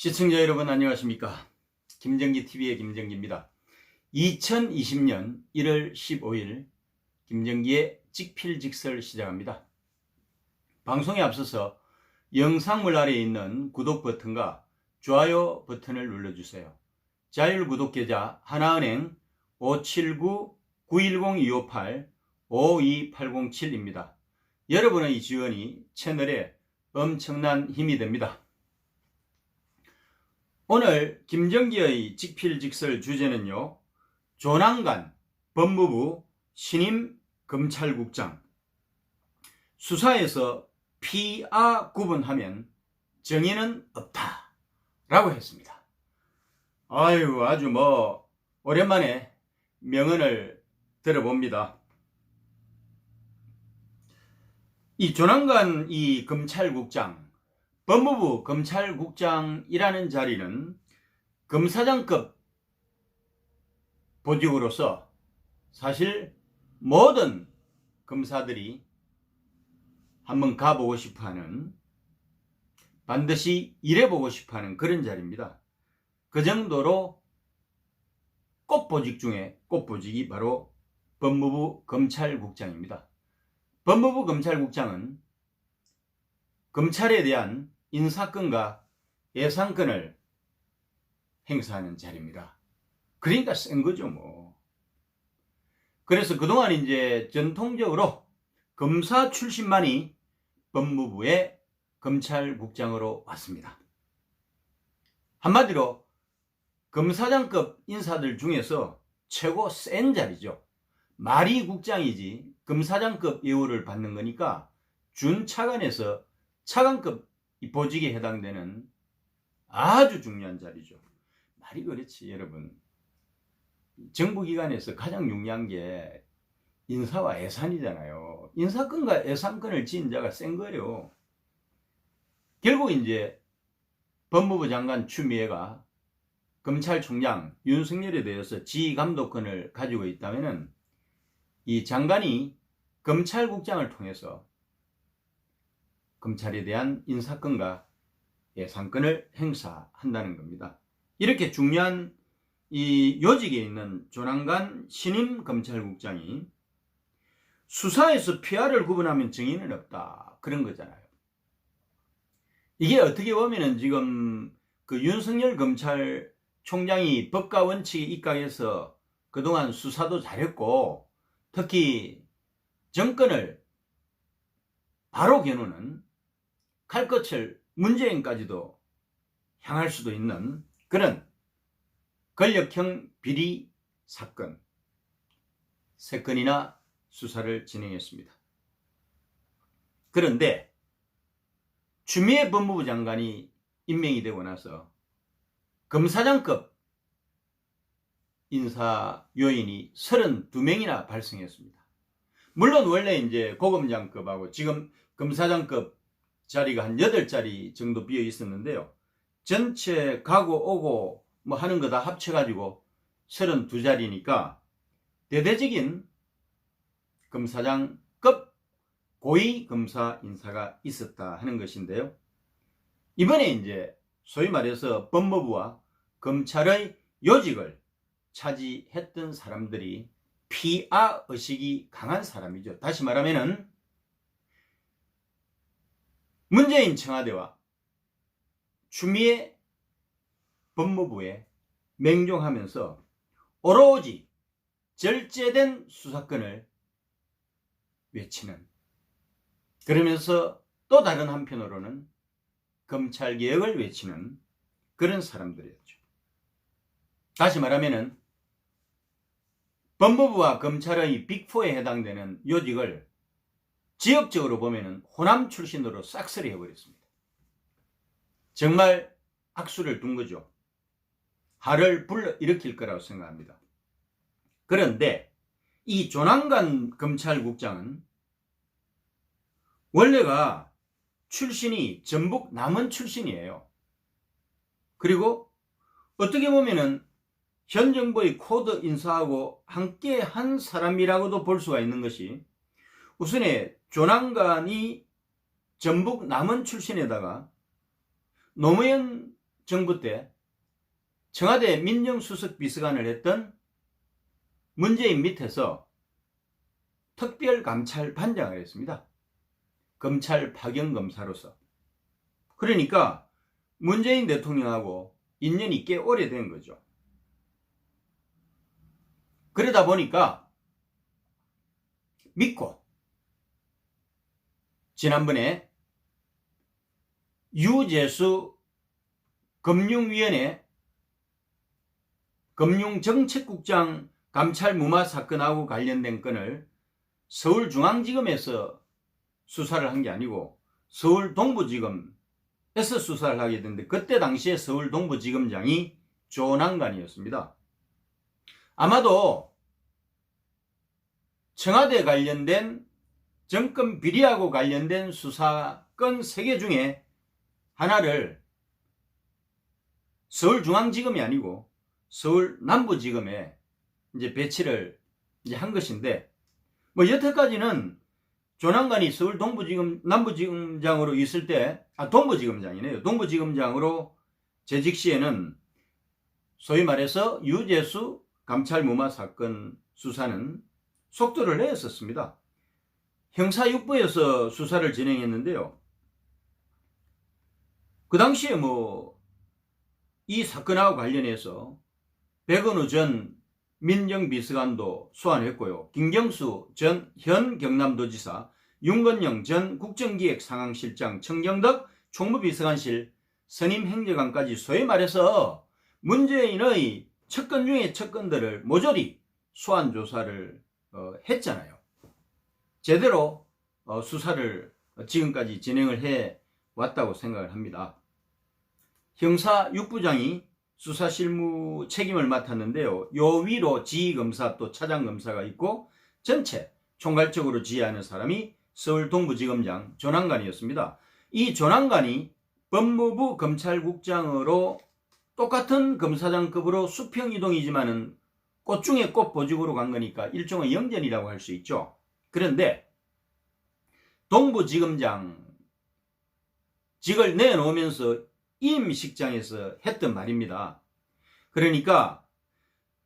시청자 여러분 안녕하십니까? 김정기 TV의 김정기입니다. 2020년 1월 15일 김정기의 직필직설 시작합니다. 방송에 앞서서 영상물 아래에 있는 구독 버튼과 좋아요 버튼을 눌러주세요. 자율 구독 계좌 하나은행 579-910-258-52807입니다. 여러분의 지원이 채널에 엄청난 힘이 됩니다. 오늘 김정기의 직필직설 주제는요. 조난간 법무부 신임 검찰국장 수사에서 피아 구분하면 정의는 없다 라고 했습니다. 아유 아주 뭐 오랜만에 명언을 들어봅니다. 이 조난간 이 검찰국장 법무부 검찰국장이라는 자리는 검사장급 보직으로서 사실 모든 검사들이 한번 가보고 싶어하는 반드시 일해보고 싶어하는 그런 자리입니다. 그 정도로 꽃보직 중에 꽃보직이 바로 법무부 검찰국장입니다. 법무부 검찰국장은 검찰에 대한 인사권과 예산권을 행사하는 자리입니다. 그러니까 센 거죠, 뭐. 그래서 그동안 이제 전통적으로 검사 출신만이 법무부의 검찰국장으로 왔습니다. 한마디로 검사장급 인사들 중에서 최고 센 자리죠. 말이 국장이지 검사장급 예우를 받는 거니까 준 차관에서 차관급 보직에 해당되는 아주 중요한 자리죠. 말이 그렇지 여러분. 정부기관에서 가장 중요한 게 인사와 예산이잖아요. 인사권과 예산권을 지은 자가 센 거예요. 결국 이제 법무부 장관 추미애가 검찰총장 윤석열에 대해서 지휘감독권을 가지고 있다면은 이 장관이 검찰국장을 통해서 검찰에 대한 인사권과 예산권을 행사한다는 겁니다. 이렇게 중요한 이 요직에 있는 조난간 신임 검찰국장이 수사에서 피아를 구분하면 정의는 없다. 그런 거잖아요. 이게 어떻게 보면은 지금 그 윤석열 검찰총장이 법과 원칙에 입각해서 그동안 수사도 잘했고 특히 정권을 바로 겨누는 칼끝을 문재인까지도 향할 수도 있는 그런 권력형 비리 사건 세 건이나 수사를 진행했습니다. 그런데 추미애 법무부 장관이 임명이 되고 나서 검사장급 인사 요인이 32명이나 발생했습니다. 물론 원래 이제 고검장급하고 지금 검사장급 자리가 한 8자리 정도 비어 있었는데요. 전체 가고 오고 뭐 하는 거 다 합쳐가지고 32자리니까 대대적인 검사장급 고위 검사 인사가 있었다 하는 것인데요. 이번에 이제 소위 말해서 법무부와 검찰의 요직을 차지했던 사람들이 피아 의식이 강한 사람이죠. 다시 말하면은 문재인 청와대와 추미애 법무부에 맹종하면서 오로지 절제된 수사권을 외치는 그러면서 또 다른 한편으로는 검찰개혁을 외치는 그런 사람들이었죠. 다시 말하면은 법무부와 검찰의 빅4에 해당되는 요직을 지역적으로 보면은 호남 출신으로 싹쓸이 해버렸습니다. 정말 악수를 둔 거죠. 하를 불러 일으킬 거라고 생각합니다. 그런데 이 조난간 검찰국장은 원래가 출신이 전북 남원 출신이에요. 그리고 어떻게 보면은 현 정부의 코드 인사하고 함께 한 사람이라고도 볼 수가 있는 것이 우선에 조난간이 전북 남원 출신에다가 노무현 정부 때 청와대 민정수석 비서관을 했던 문재인 밑에서 특별감찰 반장을 했습니다. 검찰 파견 검사로서. 그러니까 문재인 대통령하고 인연이 꽤 오래된 거죠. 그러다 보니까 믿고 지난번에 유재수 금융위원회 금융정책국장 감찰 무마 사건하고 관련된 건을 서울중앙지검에서 수사를 한 게 아니고 서울 동부지검에서 수사를 하게 됐는데 그때 당시에 서울 동부지검장이 조난관이었습니다. 아마도 청와대 관련된 정권 비리하고 관련된 수사건 3개 중에 하나를 서울중앙지검이 아니고 서울 남부지검에 이제 배치를 이제 한 것인데 뭐 여태까지는 조난관이 서울 동부지검 남부지검장으로 있을 때 아 동부지검장이네요. 동부지검장으로 재직 시에는 소위 말해서 유재수 감찰 무마 사건 수사는 속도를 내었었습니다. 형사육부에서 수사를 진행했는데요. 그 당시에 뭐 이 사건하고 관련해서 백은우 전 민정비서관도 소환했고요. 김경수 전 현 경남도지사, 윤건영 전 국정기획상황실장, 청경덕 총무비서관실 선임 행정관까지 소위 말해서 문재인의 척건 중의 척건들을 모조리 소환 조사를 어, 했잖아요. 제대로 어, 수사를 지금까지 진행을 해 왔다고 생각을 합니다. 형사 6부장이 수사 실무 책임을 맡았는데요. 요 위로 지휘검사 또 차장검사가 있고 전체 총괄적으로 지휘하는 사람이 서울 동부지검장 조난관이었습니다. 이 조난관이 법무부 검찰국장으로 똑같은 검사장급으로 수평 이동이지만은 꽃 중에 꽃 보직으로 간 거니까 일종의 영전이라고 할 수 있죠. 그런데 동부지검장 직을 내놓으면서 임식장에서 했던 말입니다. 그러니까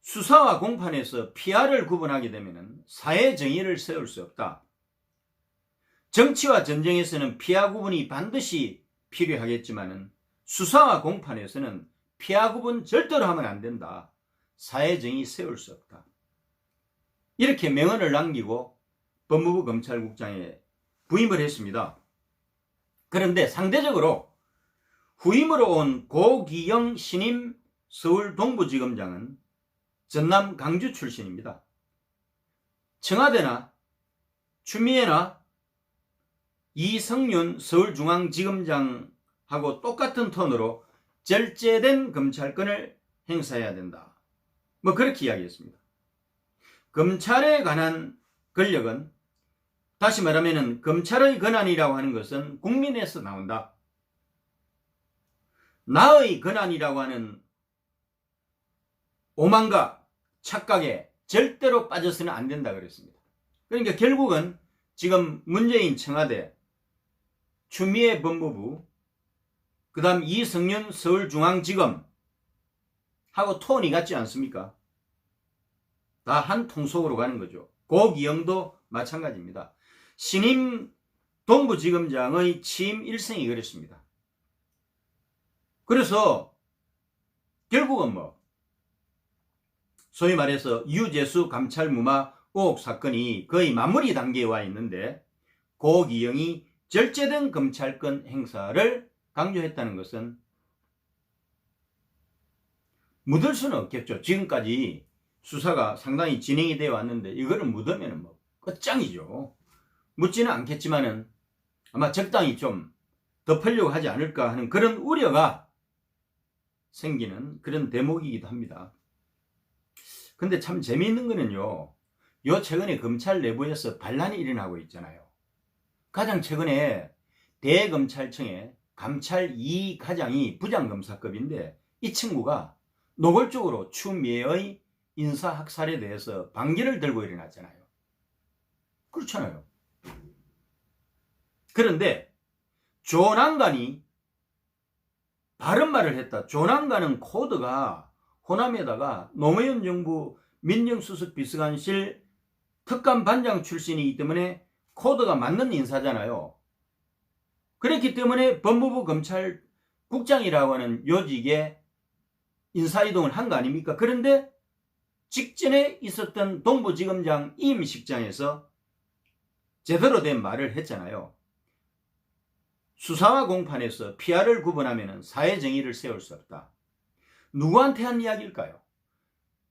수사와 공판에서 피아를 구분하게 되면 사회 정의를 세울 수 없다. 정치와 전쟁에서는 피아 구분이 반드시 필요하겠지만은 수사와 공판에서는 피아 구분 절대로 하면 안 된다. 사회 정의 세울 수 없다. 이렇게 명언을 남기고 법무부 검찰국장에 부임을 했습니다. 그런데 상대적으로 후임으로 온 고기영 신임 서울 동부지검장은 전남 강주 출신입니다. 청와대나 추미애나 이성윤 서울중앙지검장하고 똑같은 톤으로 절제된 검찰권을 행사해야 된다. 뭐 그렇게 이야기했습니다. 검찰에 관한 권력은 다시 말하면 검찰의 권한이라고 하는 것은 국민에서 나온다. 나의 권한이라고 하는 오만과 착각에 절대로 빠져서는 안 된다 그랬습니다. 그러니까 결국은 지금 문재인 청와대, 추미애 법무부, 그 다음 이성윤 서울중앙지검 하고 톤이 같지 않습니까? 다 한 통속으로 가는 거죠. 고기영도 마찬가지입니다. 신임 동부지검장의 취임 일생이 그랬습니다. 그래서 결국은 뭐 소위 말해서 유재수 감찰 무마 의혹 사건이 거의 마무리 단계에 와 있는데 고기영이 절제된 검찰권 행사를 강조했다는 것은 묻을 수는 없겠죠. 지금까지 수사가 상당히 진행이 되어 왔는데 이거를 묻으면 뭐 끝장이죠. 묻지는 않겠지만은 아마 적당히 좀 덮으려고 하지 않을까 하는 그런 우려가 생기는 그런 대목이기도 합니다. 근데 참 재미있는 거는요. 요 최근에 검찰 내부에서 반란이 일어나고 있잖아요. 가장 최근에 대검찰청의 감찰 2 과장이 부장검사급인데 이 친구가 노골적으로 추미애의 인사학살에 대해서 반기를 들고 일어났잖아요. 그렇잖아요. 그런데 조난관이 바른 말을 했다. 조난가는 코드가 호남에다가 노무현 정부 민정수석 비서관실 특감 반장 출신이기 때문에 코드가 맞는 인사잖아요. 그렇기 때문에 법무부 검찰국장이라고 하는 요직에 인사이동을 한 거 아닙니까? 그런데 직전에 있었던 동부지검장 임식장에서 제대로 된 말을 했잖아요. 수사와 공판에서 피아를 구분하면 사회 정의를 세울 수 없다. 누구한테 한 이야기일까요?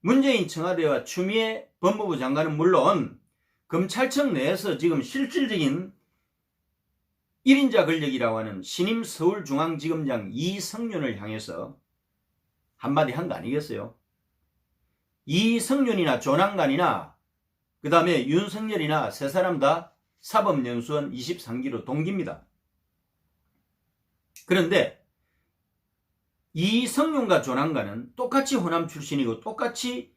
문재인 청와대와 추미애 법무부 장관은 물론 검찰청 내에서 지금 실질적인 1인자 권력이라고 하는 신임 서울중앙지검장 이성윤을 향해서 한마디 한 거 아니겠어요? 이성윤이나 조난관이나 그 다음에 윤석열이나 세 사람 다 사법연수원 23기로 동기입니다. 그런데 이성윤과 조난관은 똑같이 호남 출신이고 똑같이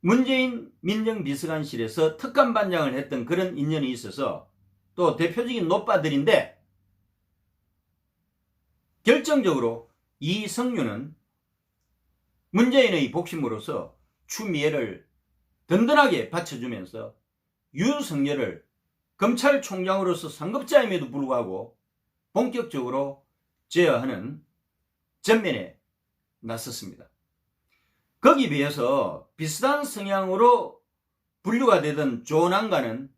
문재인 민정비서관실에서 특감반장을 했던 그런 인연이 있어서 또 대표적인 노빠들인데 결정적으로 이성윤은 문재인의 복심으로서 추미애를 든든하게 받쳐주면서 윤석열을 검찰총장으로서 상급자임에도 불구하고 본격적으로 제어하는 전면에 나섰습니다. 거기에 비해서 비슷한 성향으로 분류가 되던 조난가는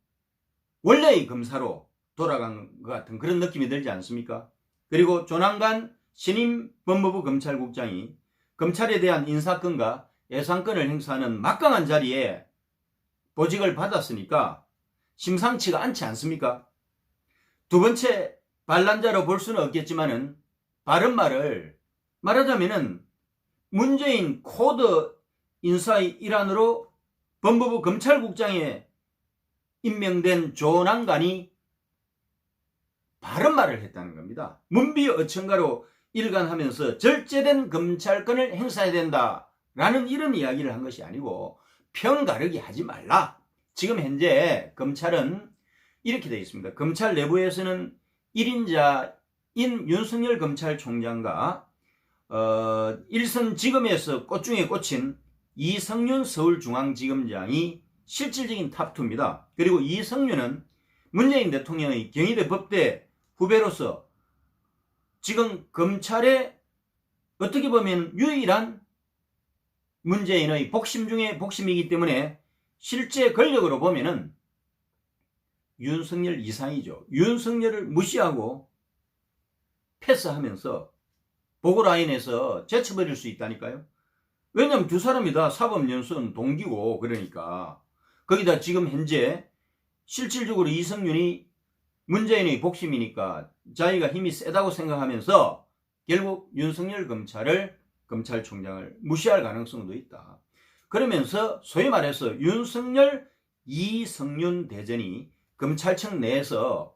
원래의 검사로 돌아간 것 같은 그런 느낌이 들지 않습니까? 그리고 조난간 신임 법무부 검찰국장이 검찰에 대한 인사권과 예산권을 행사하는 막강한 자리에 보직을 받았으니까 심상치가 않지 않습니까? 두 번째 반란자로 볼 수는 없겠지만은 바른 말을 말하자면은 문재인 코드 인사의 일환으로 법무부 검찰국장에 임명된 조난관이 바른 말을 했다는 겁니다. 문비 어천가로 일관하면서 절제된 검찰권을 행사해야 된다라는 이런 이야기를 한 것이 아니고 편가르기 하지 말라. 지금 현재 검찰은 이렇게 되어 있습니다. 검찰 내부에서는 1인자 인 윤석열 검찰총장과 어, 일선 지검에서 꽃 중에 꽂힌 이성윤 서울중앙지검장이 실질적인 탑2입니다. 그리고 이성윤은 문재인 대통령의 경희대 법대 후배로서 지금 검찰의 어떻게 보면 유일한 문재인의 복심 중에 복심이기 때문에 실제 권력으로 보면은 윤석열 이상이죠. 윤석열을 무시하고 패스하면서 보고 라인에서 제쳐버릴 수 있다니까요. 왜냐면 두 사람이 다 사법연수원 동기고 그러니까 거기다 지금 현재 실질적으로 이성윤이 문재인의 복심이니까 자기가 힘이 세다고 생각하면서 결국 윤석열 검찰을 검찰총장을 무시할 가능성도 있다. 그러면서 소위 말해서 윤석열 이성윤 대전이 검찰청 내에서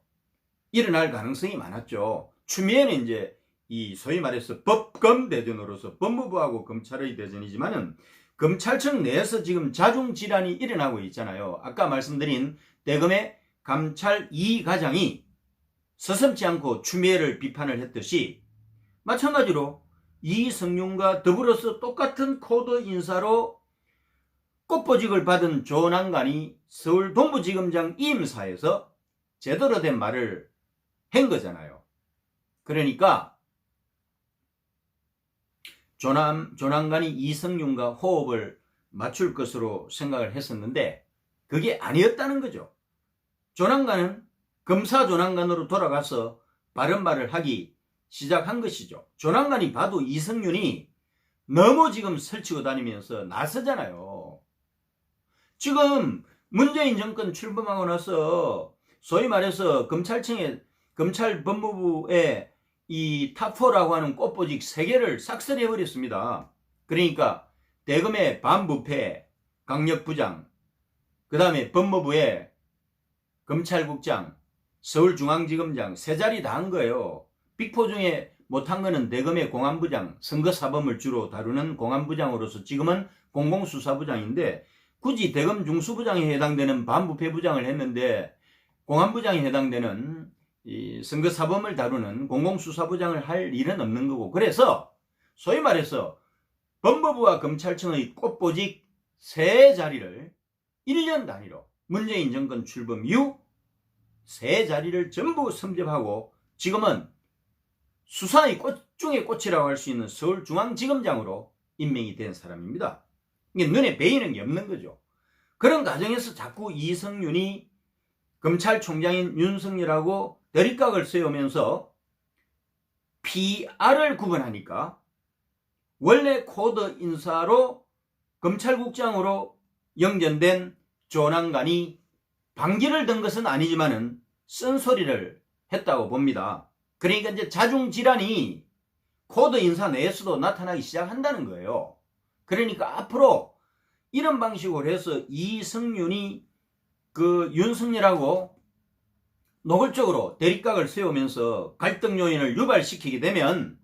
일어날 가능성이 많았죠. 추미애는 이제 이 소위 말해서 법검 대전으로서 법무부하고 검찰의 대전이지만은 검찰청 내에서 지금 자중 질환이 일어나고 있잖아요. 아까 말씀드린 대검의 감찰 이 과장이 서슴지 않고 추미애를 비판을 했듯이 마찬가지로 이성윤과 더불어서 똑같은 코드 인사로 꽃보직을 받은 조난관이 서울 동부지검장 임사에서 제대로 된 말을 한 거잖아요. 그러니까 조남, 조난관이 이성윤과 호흡을 맞출 것으로 생각을 했었는데 그게 아니었다는 거죠. 조난관은 검사 조난관으로 돌아가서 바른 말을 하기 시작한 것이죠. 조난관이 봐도 이성윤이 너무 지금 설치고 다니면서 나서잖아요. 지금 문재인 정권 출범하고 나서 소위 말해서 검찰청에 검찰 법무부에 이 탑4라고 하는 꽃보직 3개를 싹쓸이 해버렸습니다. 그러니까 대검의 반부패 강력부장 그 다음에 법무부의 검찰국장 서울중앙지검장 세 자리 다 한 거예요. 빅포 중에 못한 거는 대검의 공안부장 선거사범을 주로 다루는 공안부장으로서 지금은 공공수사부장인데 굳이 대검 중수부장에 해당되는 반부패부장을 했는데 공안부장에 해당되는 이 선거 사범을 다루는 공공수사부장을 할 일은 없는 거고 그래서 소위 말해서 법무부와 검찰청의 꽃보직 세 자리를 1년 단위로 문재인 정권 출범 이후 세 자리를 전부 선접하고 지금은 수사의 꽃 중의 꽃이라고 할 수 있는 서울중앙지검장으로 임명이 된 사람입니다. 이게 눈에 베이는 게 없는 거죠. 그런 과정에서 자꾸 이성윤이 검찰총장인 윤석열하고 대립각을 세우면서 PR을 구분하니까 원래 코드 인사로 검찰국장으로 영전된 조난간이 방귀를 든 것은 아니지만은 쓴소리를 했다고 봅니다. 그러니까 이제 자중질환이 코드 인사 내에서도 나타나기 시작한다는 거예요. 그러니까 앞으로 이런 방식으로 해서 이승윤이 그 윤석열하고 노골적으로 대립각을 세우면서 갈등 요인을 유발시키게 되면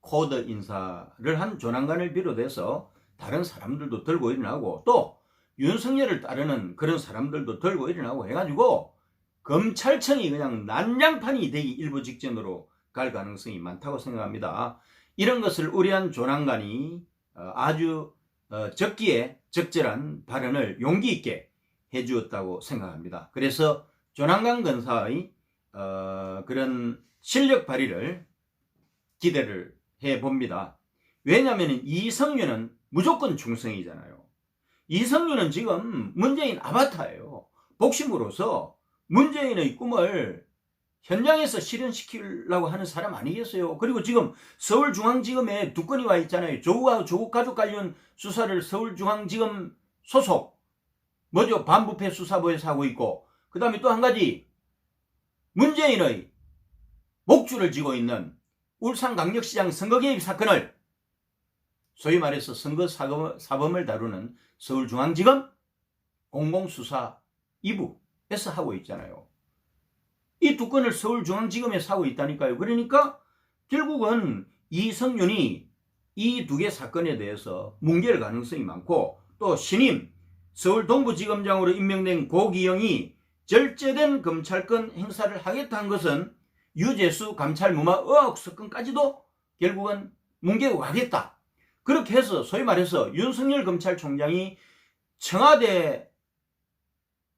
코드 인사를 한 조난관을 비롯해서 다른 사람들도 들고 일어나고 또 윤석열을 따르는 그런 사람들도 들고 일어나고 해가지고 검찰청이 그냥 난장판이 되기 일부 직전으로 갈 가능성이 많다고 생각합니다. 이런 것을 우려한 조난관이 어, 아주 어, 적기에 적절한 발언을 용기 있게 해주었다고 생각합니다. 그래서 조난관 검사의 어, 그런 실력 발휘를 기대를 해 봅니다. 왜냐하면 이성윤은 무조건 중성이잖아요. 이성윤은 지금 문재인 아바타예요. 복심으로서 문재인의 꿈을 현장에서 실현시키려고 하는 사람 아니겠어요? 그리고 지금 서울중앙지검에 두 건이 와 있잖아요. 조국, 조국 가족 관련 수사를 서울중앙지검 소속 뭐죠? 반부패 수사부에서 하고 있고 그 다음에 또 한 가지 문재인의 목줄을 쥐고 있는 울산강력시장 선거 개입 사건을 소위 말해서 선거 사범을 다루는 서울중앙지검 공공수사 2부에서 하고 있잖아요. 이 두 건을 서울중앙지검에서 하고 있다니까요. 그러니까 결국은 이성윤이 이 두 개 사건에 대해서 뭉갤 가능성이 많고 또 신임 서울 동부지검장으로 임명된 고기영이 절제된 검찰권 행사를 하겠다는 것은 유재수 감찰 무마 의혹 사건까지도 결국은 뭉개고 가겠다. 그렇게 해서 소위 말해서 윤석열 검찰총장이 청와대를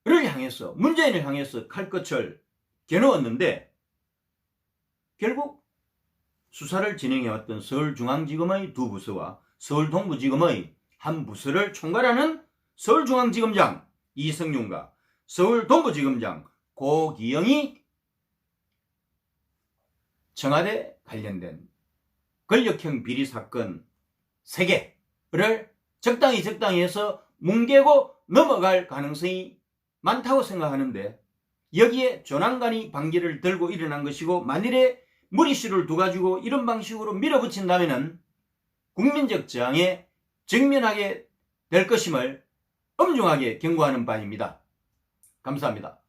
향해서 문재인을 향해서 칼끝을 겨누었는데 결국 수사를 진행해왔던 서울중앙지검의 두 부서와 서울동부지검의 한 부서를 총괄하는 서울중앙지검장 이성윤과 서울 동부지검장 고기영이 청와대 관련된 권력형 비리 사건 3개를 적당히 적당히 해서 뭉개고 넘어갈 가능성이 많다고 생각하는데 여기에 조난간이 방귀를 들고 일어난 것이고 만일에 무리수를 두가지고 이런 방식으로 밀어붙인다면 국민적 저항에 직면하게 될 것임을 엄중하게 경고하는 바입니다. 감사합니다.